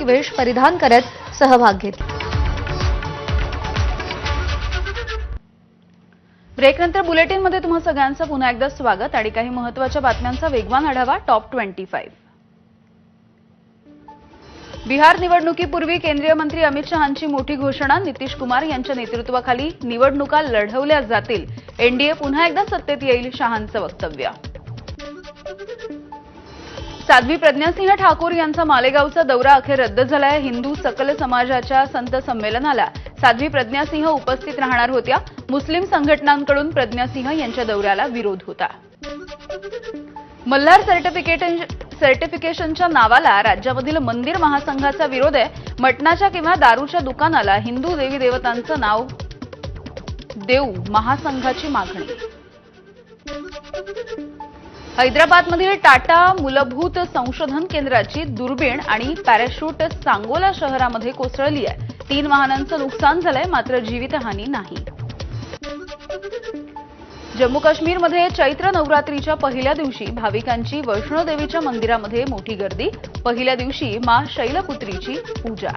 पारंपरिक वेश परिधान करत सहभाग घेतला ब्रेकनंतर बुलेटिनमध्ये तुम्हा सगळ्यांचं पुन्हा एकदा स्वागत आणि काही महत्त्वाच्या बातम्यांचा वेगवान आढावा टॉप ट्वेंटी फाईव्ह. बिहार निवडणुकीपूर्वी केंद्रीय मंत्री अमित शहांची मोठी घोषणा नितीश कुमार यांच्या नेतृत्वाखाली निवडणुका लढवल्या जातील. एनडीए पुन्हा एकदा सत्तेत येईल शहांचं वक्तव्य. साध्वी प्रज्ञासिंह ठाकूर यांचा मालेगावचा दौरा अखेर रद्द झालाय. हिंदू सकल समाजाच्या संत संमेलनाला साध्वी प्रज्ञासिंह उपस्थित राहणार होत्या. मुस्लिम संघटनांकडून प्रज्ञासिंह यांच्या दौऱ्याला विरोध होता. मल्हार सर्टिफिकेट सर्टिफिकेशनच्या नावाला राज्यामधील मंदिर महासंघाचा विरोध आहे. मटणाच्या किंवा दारूच्या दुकानाला हिंदू देवी देवतांचं नाव देऊ महासंघाची मागणी. हैदराबादमधील टाटा मूलभूत संशोधन केंद्राची दुर्बीण आणि पॅराशूट सांगोला शहरामध्ये कोसळली आहे. तीन वाहनांचं नुकसान झालंय मात्र जीवितहानी नाही. जम्मू काश्मीरमध्ये चैत्र नवरात्रीच्या पहिल्या दिवशी भाविकांची वैष्णोदेवीच्या मंदिरामध्ये मोठी गर्दी. पहिल्या दिवशी मा शैलपुत्रीची पूजा.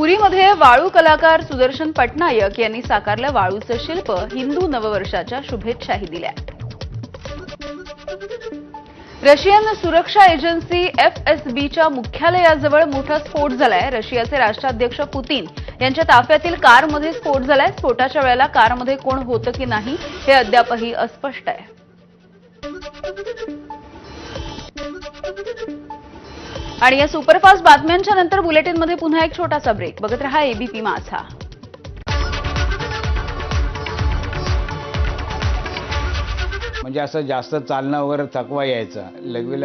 पुरीमध्ये वाळू कलाकार सुदर्शन पटनायक यांनी साकारलं वाळूचं शिल्प हिंदू नववर्षाच्या शुभेच्छाही दिल्या. रशियन सुरक्षा एजन्सी एफएसबीच्या मुख्यालयाजवळ मोठा स्फोट झालाय. रशियाचे राष्ट्राध्यक्ष पुतीन यांच्या ताफ्यातील कारमध्ये स्फोट झालाय. स्फोटाच्या वेळेला कारमध्ये कोण होतं की नाही हे अद्यापही अस्पष्ट आहे. आणि या सुपरफास्ट बातम्यांच्या नंतर बुलेटिनमध्ये पुन्हा एक छोटासा ब्रेक. बघत रहा एबीपी माझा. म्हणजे असं जास्त चालणं वगैरे थकवा यायचा. लगवी